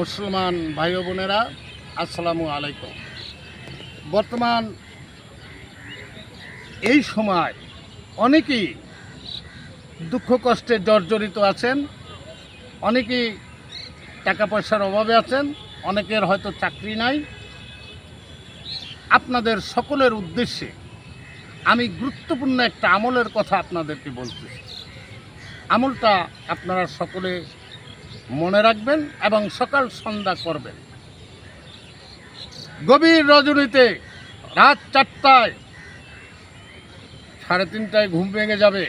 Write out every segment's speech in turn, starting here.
মুসলমান ভাই বোনেরা আসসালামু আলাইকুম। বর্তমান এই সময় অনেকেই দুঃখ কষ্টে জর্জরিত আছেন, অনেকেই টাকা পয়সার অভাবে আছেন, অনেকের হয়তো চাকরি নাই। আপনাদের সকলের উদ্দেশ্যে আমি গুরুত্বপূর্ণ একটা আমলের কথা আপনাদেরকে বলতেছি। আমলটা আপনারা সকলে মনে রাখবেন এবং সকাল সন্ধ্যা করবেন। গভীর রজনীতে রাত চারটায় সাড়ে তিনটায় ঘুম ভেঙে যাবে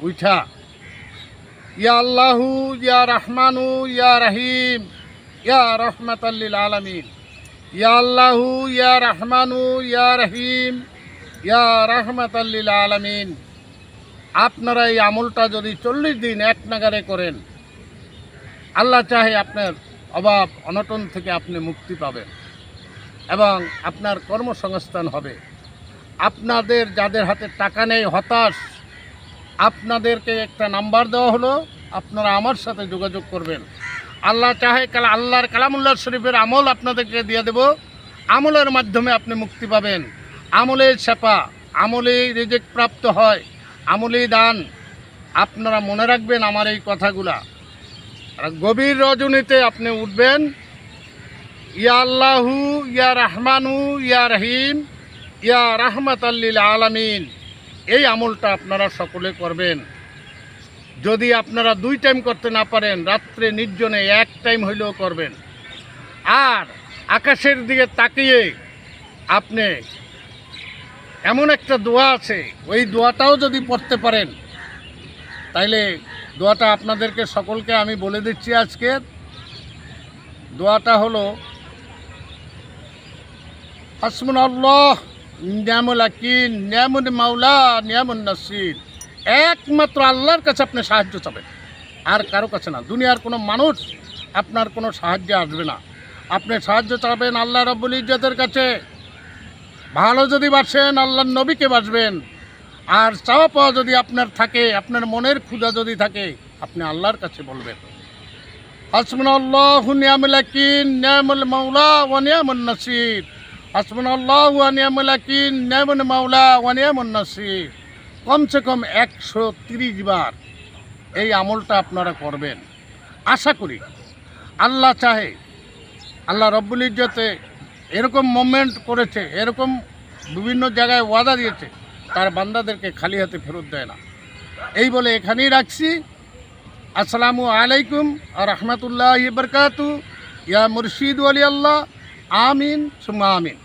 উঠা ইয়া আল্লাহু, ইয়া রহমানু, ইয়া রহিম, ইয়া রহমাতাল্লিল আলামিন। ইয়া আল্লাহু, ইয়া রহমানু, ইয়া রহিম, ইয়া রহমাতাল্লিল আলামিন। আপনারা এই আমলটা যদি চল্লিশ দিন এক নাগারে করেন আল্লাহ চাহে আপনার অভাব, অনটন থেকে আপনি মুক্তি পাবেন এবং আপনার কর্মসংস্থান হবে। আপনাদের যাদের হাতে টাকা নেই, হতাশ, আপনাদেরকে একটা নাম্বার দেওয়া হলো, আপনারা আমার সাথে যোগাযোগ করবেন। আল্লাহ চাহে কালা আল্লাহর কালামুল্লাহ শরীফের আমল আপনাদেরকে দিয়ে দেব। আমলের মাধ্যমে আপনি মুক্তি পাবেন। আমলে সেপা আমলে রেজেক্ট প্রাপ্ত হয় আমলে দান। আপনারা মনে রাখবেন আমার এই কথাগুলা। আর গভীর রজনীতে আপনি উঠবেন। ইয়া আল্লাহু, ইয়া রহমানু, ইয়া রহিম, ইয়া রাহমাত আল্লিল আলামিন। এই আমলটা আপনারা সকলে করবেন। যদি আপনারা দুই টাইম করতে না পারেন, রাত্রে নির্জনে এক টাইম হইলেও করবেন। আর আকাশের দিকে তাকিয়ে আপনি এমন একটা দোয়া আছে, ওই দোয়াটাও যদি পড়তে পারেন, তাইলে দোয়াটা আপনাদেরকে সকলকে আমি বলে দিচ্ছি আজকে। দোয়াটা হলো হাসমুন আল্লাহ নিয়ামুল আকিন নিয়ামুন মাওলা নিয়ামুন নাসির। একমাত্র আল্লাহর কাছে আপনি সাহায্য চাবেন। আর কারও কাছে না। দুনিয়ার কোনো মানুষ আপনার কোনো সাহায্যে আসবে না। আপনি সাহায্য চাবেন আল্লাহ রব্বুল ইজ্জতের কাছে। ভালো যদি বাসেন, আল্লাহর নবীকে বাসবেন। আর চাওয়া পাওয়া যদি আপনার থাকে, আপনার মনের ক্ষুধা যদি থাকে, আপনি আল্লাহর কাছে বলবেন। নিয়ামুল মাওলা কমসে কম একশো তিরিশ বার এই আমলটা আপনারা করবেন। আশা করি আল্লাহ চাহে, আল্লাহ রব্বুল ইজ্জতে এরকম মোমেন্ট করেছে, এরকম বিভিন্ন জায়গায় ওয়াদা দিয়েছে তার বান্দাদেরকে খালি হাতে ফেরত দেয় না। এই বলে এখানেই রাখছি। আসসালামু আলাইকুম আর রহমতুল্লাহ বরকাতু। ইয়া মুর্শিদ আলী আল্লাহ। আমিন, সুম্মা আমিন।